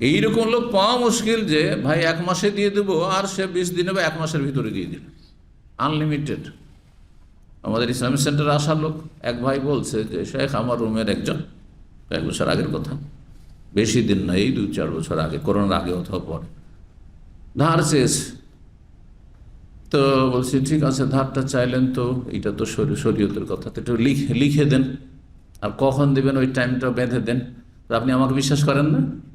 এইরকম লোক পাওয়া মুশকিল যে, ভাই, এক মাসে দিয়ে দেবো আর সে বিশ দিনে বা এক মাসের ভিতরে দিয়ে দিল। আনলিমিটেড আমাদের ইসলামিক সেন্টারে আসার লোক এক ভাই বলছে যে, শেখ, আমার রুমের একজন এক বছর আগের কথা। বেশি দিন না, এই দু চার বছর আগে, করোনার আগে অথবা পরে। ধার চেয়েছে। তো বলছি, ঠিক আছে, ধারটা চাইলেন তো, এটা তো শরী- শরীয়তের কথা। তো একটু লিখে লিখে দেন। আর কখন দেবেন, ওই টাইমটা বেঁধে দেন। আপনি আমাকে বিশ্বাস করেন না?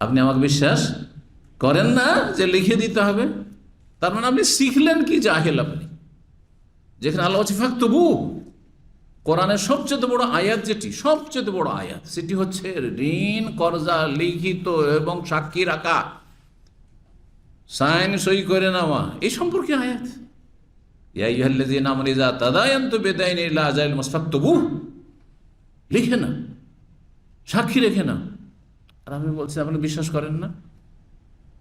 আপনি আমাকে বিশ্বাস করেন না যে লিখে দিতে হবে? তার মানে আপনি শিখলেন কি জাহেল আপনি? যেখানে আল্লাহ হচ্ছে তবু কোরআনের সবচেয়ে বড় আয়াত যেটি, সবচেয়ে বড় আয়াত, সেটি হচ্ছে ঋণ, কর্জা, লিখিত এবং সাক্ষী রাখা। সাইন সই করে নেওয়া, এই সম্পর্কে আয়াত। লিখে না সাক্ষী রেখে না আর আমি বলছি, আপনি বিশ্বাস করেন না?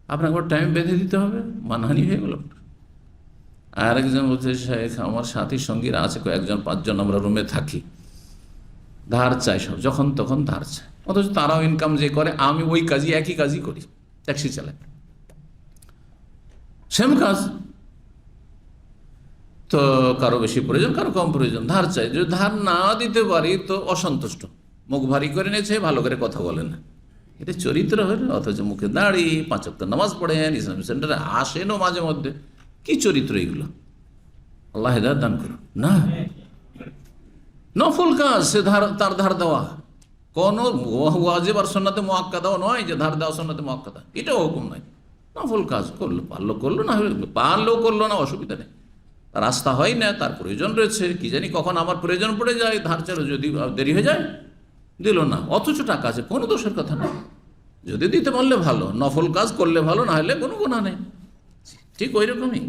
আপনাকে আবার টাইম বেঁধে দিতে হবে? মানহানি হয়ে গেল। আর একজন বলছে, শেখ, আমার সাথী সঙ্গীরা আছে, কয়েকজন, পাঁচজন আমরা রুমে থাকি। ধার চাই সব, যখন তখন ধার চাই। অথচ তারাও ইনকাম যে করে, আমি ওই কাজই, একই কাজই করি ট্যাক্সি চালাই সেম কাজ। তো কারও বেশি প্রয়োজন, কারও কম প্রয়োজন। ধার চাই, যদি ধার না দিতে পারি, তো অসন্তুষ্ট। মুখ ভারী করে নিয়েছে, ভালো করে কথা বলে না। এটা চরিত্র হলো, অথচ মুখে দাঁড়িয়ে পাঁচ অক্ট নামাজ পড়েন, ইসলাম সেন্টারে আসেনও মাঝে মধ্যে। কি চরিত্র এগুলো? আল্লাহ হেদায়ত দান করো না। নফল কাজ, সে ধার, তার ধার দেওয়া। কোন আর সন্নাতে মোয়াক্কাদাও নয় যে ধার দেওয়া সন্নাতে মোয়াক্কাদা এটাও হুকুম নয়। নফল কাজ করল, পারল, করল না হলে পারলেও করল না, অসুবিধা নেই। রাস্তা হয় না, তার প্রয়োজন রয়েছে। কি জানি কখন আমার প্রয়োজন পড়ে যায়, ধার চালো যদি দেরি হয়ে যায় দিল না। অথচ টাকা আছে, কোনো দোষের কথা না। যদি দিতে পারলে ভালো, নফল কাজ করলে ভালো, না হলে কোনো গোনা নেই। ঠিক ওই রকমই